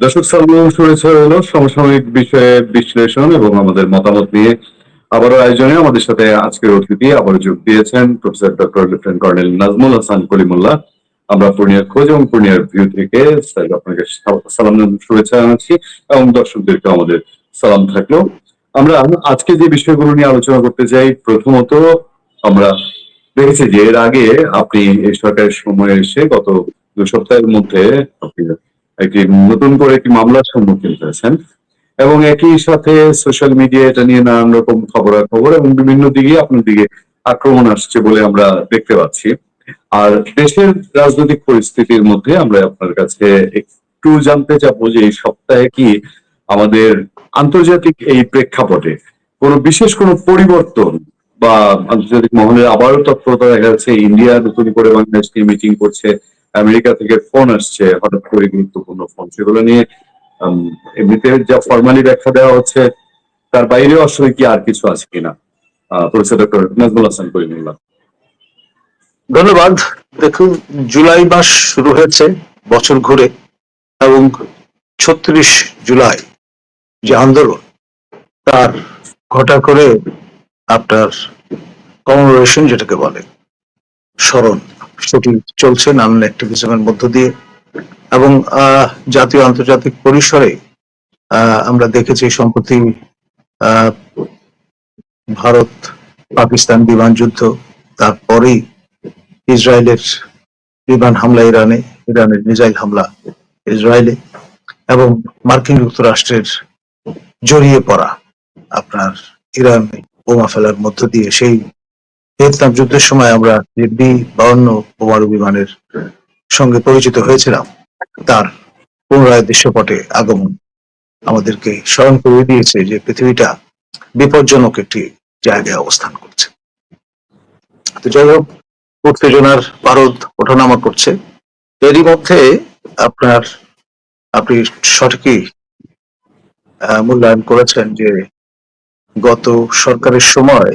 দর্শক সালাম শুনেছে হলো সমসাময়িক বিষয়ের বিশ্লেষণ এবং আমাদের মতামত নিয়ে আবারও আয়োজনে আমাদের সাথে আজকের অতিথি আবার যোগ দিয়েছেন professor doctor lieutenant colonel Nazmul Hasan Kalimullah. আমরা পূর্ণিয়ার খোঁজ এবং পূর্ণিয়ার ভিউ থেকে আপনাকে সালাম শুভেচ্ছা জানাচ্ছি এবং দর্শকদেরকে আমাদের সালাম থাকল আমরা আজকে যে বিষয়গুলো নিয়ে আলোচনা করতে চাই, প্রথমত আমরা দেখেছি যে এর আগে আপনি এই সরকারের সময় এসে গত দু সপ্তাহের মধ্যে আপনি একটি নতুন করে একটি মামলার সম্মুখীন হয়েছেন এবং একই সাথে সোশ্যাল মিডিয়া এটা নিয়ে নানান রকম খবরাখবর এবং বিভিন্ন দিকে আপনার দিকে আক্রমণ আসছে বলে আমরা দেখতে পাচ্ছি। আর দেশের রাজনৈতিক পরিস্থিতির মধ্যে আমরা আপনার কাছে একটু জানতে চাবো যে এই সপ্তাহে কি আমাদের আন্তর্জাতিক এই প্রেক্ষাপটে কোনো বিশেষ কোনো পরিবর্তন বা আন্তর্জাতিক মহলের আবারও তৎপরতা দেখা যাচ্ছে, ইন্ডিয়া নতুন করে বাংলাদেশকে মিটিং করছে আমেরিকা থেকে ফোন আসছে, হঠাৎ করে গুরুত্বপূর্ণ ফোন। সেগুলো নিয়ে এমনিতে যা ফর্মালি ব্যাখ্যা দেওয়া হচ্ছে, তার বাইরেও আসলে কি আর কিছু আছে কিনা? Professor doctor Nazmul Hasan Karimullah. ধন্যবাদ। দেখুন, জুলাই মাস শুরু হয়েছে বছর ঘুরে, এবং ছত্রিশ জুলাই যে আন্দোলন, তার ঘটা করে আপনার কমমেমোরেশন যেটাকে বলে, স্মরণ। সেটি চলছে নানান অ্যাক্টিভিজমের মধ্য দিয়ে এবং জাতীয় আন্তর্জাতিক পরিসরে আমরা দেখেছি সম্প্রতি ভারত পাকিস্তান বিমান যুদ্ধ, তারপরেই ইসরায়েলের বিমান হামলা ইরানে, ইরানের মিসাইল হামলা ইসরায়েলে এবং মার্কিন যুক্তরাষ্ট্রের জড়িয়ে পড়া আপনার ইরান বোমা ফেলার মধ্য দিয়ে সেই ভিয়েতনাম যুদ্ধের সময় আমরা যে বি বাউন্ন বোমারু বিমানের সঙ্গে পরিচিত হয়েছিলাম, তার পুনরায় দৃশ্যপটে আগমন আমাদেরকে স্মরণ করে দিয়েছে যে পৃথিবীটা বিপজ্জনক একটি জায়গায় অবস্থান করছে। তো যাই হোক, উত্তেজনার পারদ ওঠানামা করছে। এরই মধ্যে আপনার, আপনি সঠিকই মূল্যায়ন করেছেন যে গত সরকারের সময়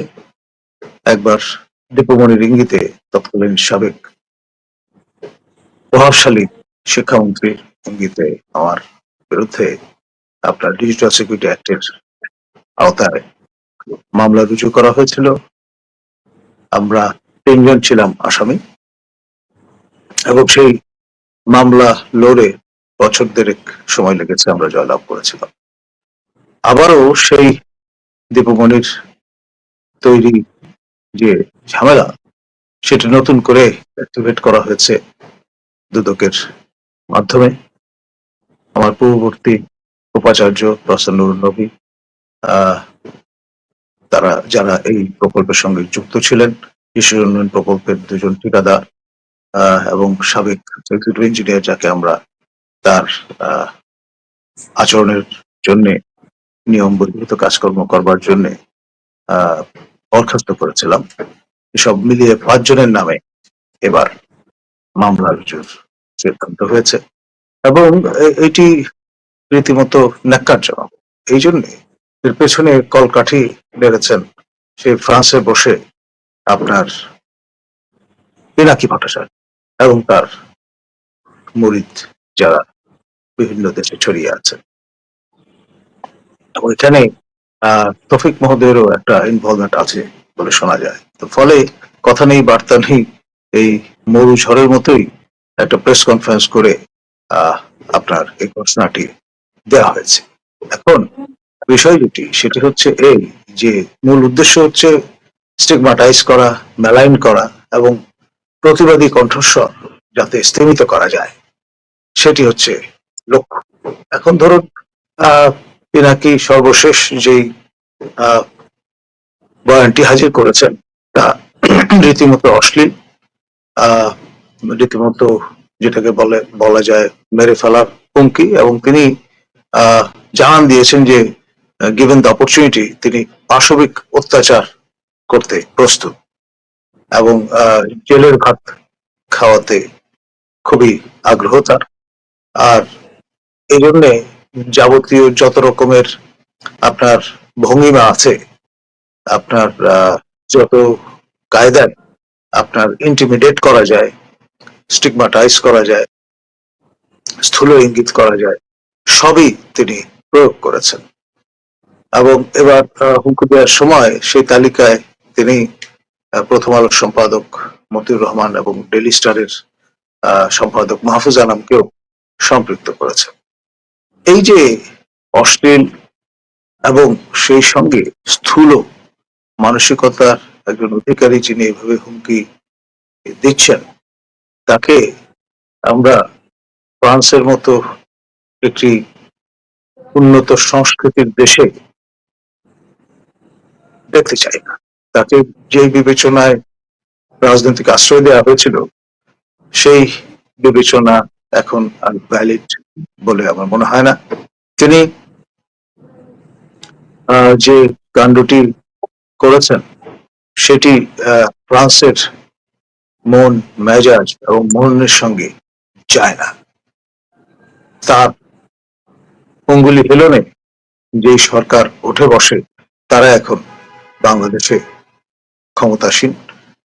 একবার দীপমণির ইঙ্গিতে তৎকালীন সাবেক প্রভাবশালী শিক্ষামন্ত্রীর ইঙ্গিতে আমার বিরুদ্ধে আপনার ডিজিটাল সিকিউরিটি অ্যাক্টের আওতায় মামলা রুজু করা হয়েছিল। আমরা তিনজন ছিলাম আসামি এবং সেই মামলা লড়ে বছর দেড়েক সময় লেগেছে আমরা জয়লাভ করেছিলাম। আবারও সেই দীপমণির তৈরি যে ঝামেলা, সেটা নতুন করে অ্যাক্টিভেট করা হয়েছে দুদকের মাধ্যমে। আমার পূর্ববর্তী উপাচার্য প্রসন্নুর নবী তারা যারা এই প্রকল্পের সঙ্গে যুক্ত ছিলেন, কৃষি উন্নয়ন প্রকল্পের দুজন ঠিকাদার এবং সাবেক এক্সিকিউটিভ ইঞ্জিনিয়ার যাকে আমরা তার আচরণের জন্য নিয়ম বহির্ভূত কাজকর্ম করবার জন্য বরখাস্ত করেছিলাম। এসব মিলিয়ে পাঁচজনের নামে এবার মামলা রুজুর সিদ্ধান্ত হয়েছে। এবং এটি রীতিমতো ন্যাক্কারজনক। এই জন্যে এর পেছনে কলকাঠি বেড়েছেন সে ফ্রান্সে বসে আপনার পিনাকি ভট্টাচার্য এবং তার মুরিদ যারা বিভিন্ন দেশে ছড়িয়ে আছে এবং এখানে তফিক মহোদয়েরও একটা ইনভলভমেন্ট আছে বলে শোনা যায়। তো ফলে কথা নেই, বার্তা নেই, এই মরু ঝড়ের মতোই একটা প্রেস কনফারেন্স করে আপনার এই ঘোষণাটি দেওয়া হয়েছে। এখন বিষয় যেটি সেটি হচ্ছে এই যে মূল উদ্দেশ্য হচ্ছে স্টিগমাটাইজ করা মেলাইন করা এবং প্রতিবাদী কণ্ঠস্বর যাতে স্থিমিত করা যায়, সেটি হচ্ছে লক্ষ্য। এখন ধরুন পিনাকি সর্বশেষ যেই বয়ানটি হাজির করেছেন তা রীতিমতো অশ্লীল। আহ, রীতিমতো যেটাকে বলে বলা যায় মেরে ফেলার হুমকি এবং তিনি আহ, জানান দিয়েছেন যে গিভেন দ্য অপরচুনিটি তিনি পাশবিক অত্যাচার করতে প্রস্তুত এবং জেলের ভাত খাওয়াতে খুবই আগ্রহ তার। আর এই জন্যে যাবতীয় যত রকমের আপনার ভঙ্গিমা আছে, আপনার যত কায়দায় আপনার ইন্টিমিডেট করা যায় স্টিগমাটাইজ করা যায়, স্থূল ইঙ্গিত করা যায়, সবই তিনি প্রয়োগ করেছেন। এবং এবার হুমকি দেওয়ার সময় সেই তালিকায় তিনি প্রথম আলোর সম্পাদক মতিউর রহমান এবং ডেলি স্টারের সম্পাদক মাহফুজ আনামকেও সম্পৃক্ত করেছেন। এই যে অশ্লীল এবং সেই সঙ্গে স্থূল মানসিকতার একজন অধিকারী যিনি এভাবে হুমকি দিচ্ছেন, তাকে আমরা ফ্রান্সের মতো একটি উন্নত সংস্কৃতির দেশে দেখতে চাই না। তাকে যে বিবেচনায় রাজনৈতিক আশ্রয় দেওয়া হয়েছিল, সেই বিবেচনা এখন আর ভ্যালিড বলে আমার মনে হয় না। তিনি যে কাণ্ডটি করেছেন, সেটি ফ্রান্সের মন, মেজাজ এবং মনের সঙ্গে যায় না। তার অঙ্গুলি হেলনে যে সরকার উঠে বসে, তারা এখন বাংলাদেশে ক্ষমতাসীন।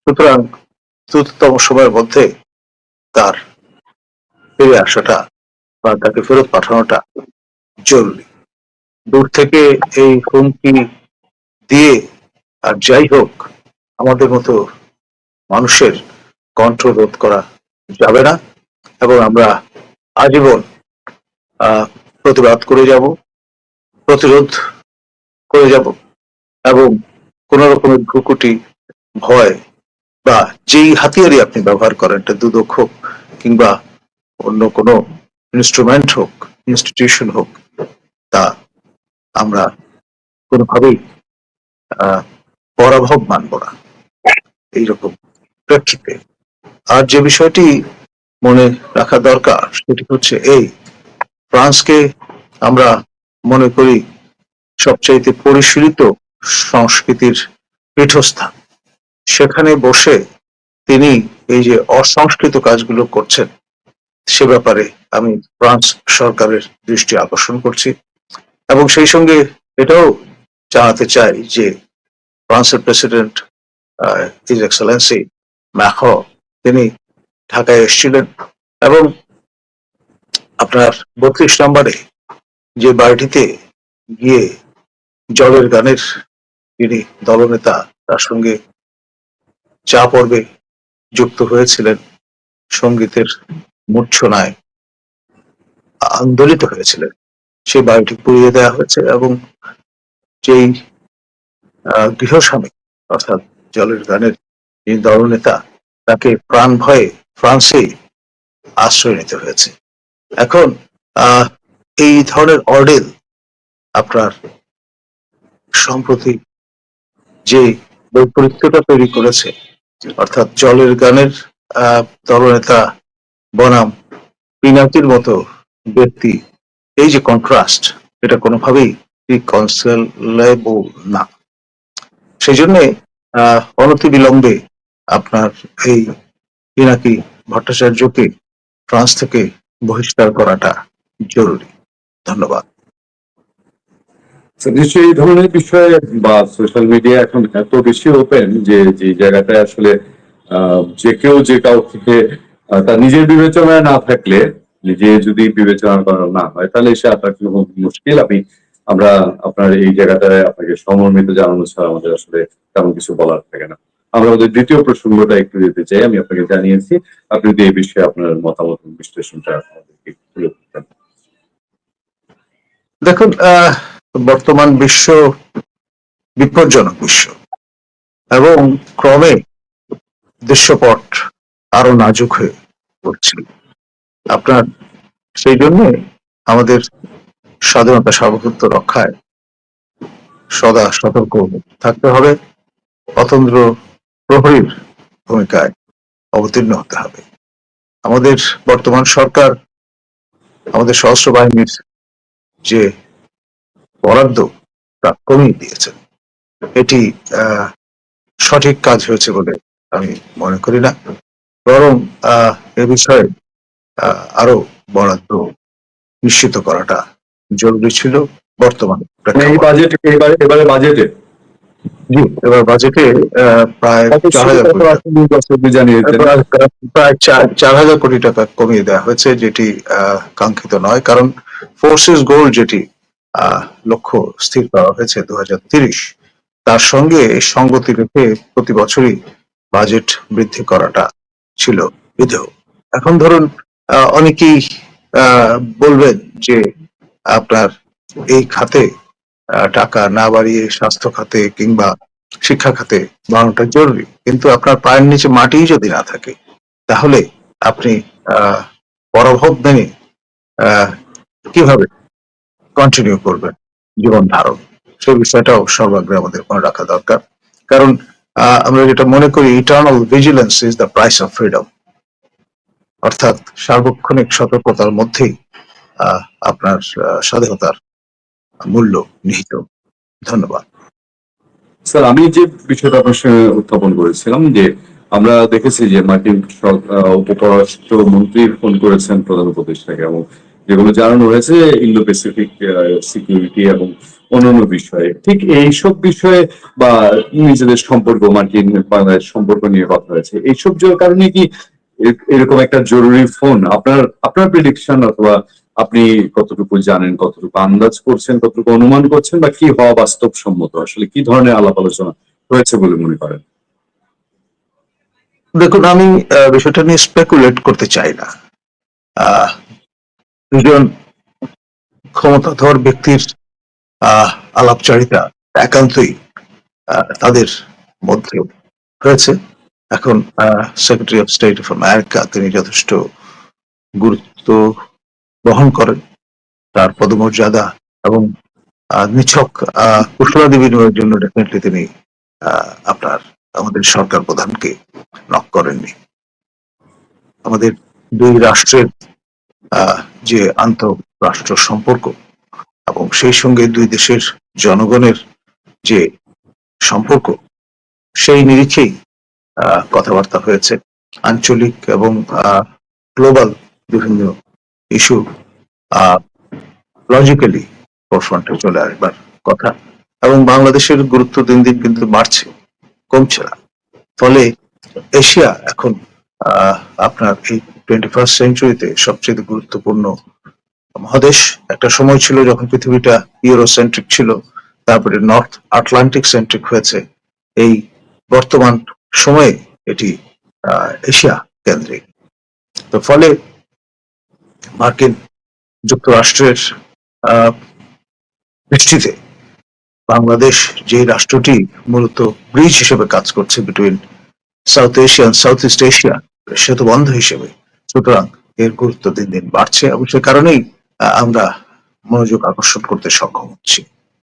সুতরাং দ্রুততম সময়ের মধ্যে তার ফিরে আসাটা বা তাকে ফেরত পাঠানোটা জরুরি। দূর থেকে এই হুমকি দিয়ে আর যাই হোক, আমাদের মতো মানুষের কণ্ঠ রোধ করা যাবে না এবং আমরা আজীবন প্রতিবাদ করে যাব, প্রতিরোধ করে যাব এবং কোন রকমের ভ্রুকুটি, ভয় বা যেই হাতিয়ারই আপনি ব্যবহার করেন, এটা হোক কিংবা অন্য কোনো ইনস্ট্রুমেন্ট হোক ইনস্টিটিউশন হোক, তা আমরা কোনোভাবেই পরাভব মানব না। এইরকম প্রেক্ষিতে। আর যে বিষয়টি মনে রাখা দরকার, সেটি হচ্ছে এই, ফ্রান্সকে আমরা মনে করি সবচাইতে পরিশীলিত সংস্কৃতির পীঠস্থান। সেখানে বসে তিনি এই যে অসংস্কৃত কাজগুলো করছেন, সে ব্যাপারে আমি ফ্রান্স সরকারের দৃষ্টি আকর্ষণ করছি। এবং সেই সঙ্গে এটাও জানাতে চাই যে ফ্রান্সের প্রেসিডেন্ট ইজ এক্সেলেন্সি ম্যাখ তিনি ঢাকায় এসেছিলেন এবং আপনার বত্রিশ নম্বরে যে বাড়িটিতে গিয়ে জলের গানের যিনি দলনেতা, তার সঙ্গে চা পর্বে যুক্ত হয়েছিলেন সঙ্গীতের মূর্ছনায়। আন্দোলিত হয়েছিলেন। সেই বাড়িটি পুড়িয়ে দেওয়া হয়েছে এবং যেই গৃহস্বামী, অর্থাৎ জলের গানের যিনি দলনেতা, তাকে প্রাণ ভয়ে ফ্রান্সে আশ্রয় নিতে হয়েছে। এখন এই ধরনের অর্ডেল আপনার সম্প্রতি যে বৈপরীত্যটা তৈরি করেছে, অর্থাৎ জলের গানের দলনেতা বনাম পিনাকির মতো ব্যক্তি এই যে কন্ট্রাস্ট এটা কোনোভাবেই রিকনসিলেবল না। সেই জন্যে অনতি বিলম্বে আপনার এই পিনাকি ভট্টাচার্যকে ফ্রান্স থেকে বহিষ্কার করাটা জরুরি। ধন্যবাদ। তো নিশ্চয়ই এই ধরনের বিষয়ে বা সোশ্যাল মিডিয়া এখন এত বেশি ওপেন যে যে জায়গাটায় আসলে যে কেউ যে কাউ থেকে আহ, তার নিজের বিবেচনায় না থাকলে নিজে যদি বিবেচনা করা না হয়, তাহলে সে আপনার মুশকিল। আমি, আমরা আপনার এই জায়গাটায় আপনাকে সমর্মিত জানানো ছাড়া আমাদের আসলে তেমন কিছু বলার থাকে না। আমরা আমাদের দ্বিতীয় প্রসঙ্গটা একটু দিতে চাই, আমি আপনাকে জানিয়েছি, আপনি যদি এই বিষয়ে আপনার মতামত বিশ্লেষণটা আমাদেরকে তুলে ধরতেন। দেখুন বর্তমান বিশ্ব বিপজ্জনক বিশ্ব এবং ক্রমে দৃশ্যপট আরও নাজুক হয়ে পড়ছে আপনার সেই জন্য আমাদের স্বাধীনতা সার্বভৌমত্ব রক্ষায় সদা সতর্ক থাকতে হবে। অতন্ত্র প্রহরীর ভূমিকায় অবতীর্ণ হতে হবে। আমাদের বর্তমান সরকার, আমাদের সশস্ত্র বাহিনীর যে বরাদ্দ, তা কমিয়ে দিয়েছেন এটি সঠিক কাজ হয়েছে বলে আমি মনে করি না। বরং এ বিষয়ে আরও বরাদ্দ নিশ্চিত করাটা জরুরি ছিল বর্তমানে মানে এই বাজেট এবারে এবারে বাজেটে জি এবার বাজেটে প্রায় চার হাজার প্রায় চার- হাজার কোটি টাকা কমিয়ে দেওয়া হয়েছে যেটি আহ, কাঙ্ক্ষিত নয় কারণ ফোর্সেস গোল যেটি লক্ষ্য স্থির করা হয়েছে দু তার সঙ্গে সঙ্গতি রেখে প্রতি বছরই বাজেট বৃদ্ধি করাটা ছিল বিধেয়। এখন ধরুন অনেকেই বলবেন যে আপনার এই খাতে টাকা না বাড়িয়ে স্বাস্থ্য খাতে কিংবা শিক্ষা খাতে বাড়ানোটা জরুরি। কিন্তু আপনার পায়ের নিচে মাটিই যদি না থাকে তাহলে আপনি আহ, পরভোগ মেনে কীভাবে কন্টিনিউ করবেন জীবন ধারণ? সেই বিষয়টাও সর্বাগ্রে আমাদের মনে রাখা দরকার। কারণ আমরা যেটা মনে করি eternal vigilance is the price of freedom অর্থাৎ সার্বক্ষণিক সতর্কতার মধ্যেই আপনার স্বাধীনতার মূল্য নিহিত। ধন্যবাদ। স্যার, আমি যে বিষয়টা আপনার সঙ্গে উত্থাপন করেছিলাম যে আমরা দেখেছি যে মার্কিন উপপররাষ্ট্র মন্ত্রী ফোন করেছেন প্রধান উপদেষ্টাকে এবং যেগুলো জানানো হয়েছে ইন্দো প্যাসিফিক সিকিউরিটি এবং অন্যান্য বিষয়ে। ঠিক এইসব বিষয়ে বা নিজেদের সম্পর্ক, মার্কিন বাংলাদেশ সম্পর্ক নিয়ে কথা হয়েছে, এইসব কারণে কি এরকম একটা জরুরি ফোন আপনার আপনার প্রেডিকশন অথবা আপনি কতটুকু জানেন, কতটুকু আন্দাজ করছেন, কতটুকু অনুমান করছেন বা কি হওয়া বাস্তবসম্মত? আসলে কি ধরনের আলাপ আলোচনা হয়েছে বলে মনে করেন? দেখুন, আমি বিষয়টা নিয়ে স্পেকুলেট করতে চাই না। দুজন ক্ষমতাধর ব্যক্তির আলাপচারিতা একান্তই তাদের মধ্যে হয়েছে। এখন secretary of state of America তিনি যথেষ্ট গুরুত্ব বহন করেন। তার পদমর্যাদা এবং নিছক কুশলাদি বিনিময়ের জন্য ডেফিনেটলি তিনি আপনার, আমাদের সরকার প্রধানকে নক করেননি। আমাদের দুই রাষ্ট্রের যে আন্তঃরাষ্ট্র সম্পর্ক এবং সেই সঙ্গে দুই দেশের জনগণের যে সম্পর্ক, সেই নিরিখেই কথাবার্তা হয়েছে। আঞ্চলিক এবং গ্লোবাল বিভিন্ন ইস্যু লজিক্যালি ফোরফ্রন্টে চলে আসবার কথা। এবং বাংলাদেশের গুরুত্ব দিন দিন কিন্তু বাড়ছে, কমছে না। ফলে এশিয়া এখন আপনার এই টোয়েন্টি ফার্স্ট সেঞ্চুরিতে সবচেয়ে গুরুত্বপূর্ণ মহাদেশ। একটা সময় ছিল যখন পৃথিবীটা ইউরোসেন্ট্রিক ছিল, তারপরে নর্থ আটলান্টিক সেন্ট্রিক হয়েছে। এই বর্তমান সময়ে এটি এশিয়া কেন্দ্রিক। তো ফলে মার্কিন যুক্তরাষ্ট্রের দৃষ্টিতে বাংলাদেশ যে রাষ্ট্রটি মূলত ব্রিজ হিসেবে কাজ করছে between South Asia South East Asia সেতু বন্ধ হিসেবে, সুতরাং এর গুরুত্ব দিন দিন বাড়ছে এবং সে কারণেই আমরা মনোযোগ আকর্ষণ করতে সক্ষম হচ্ছি।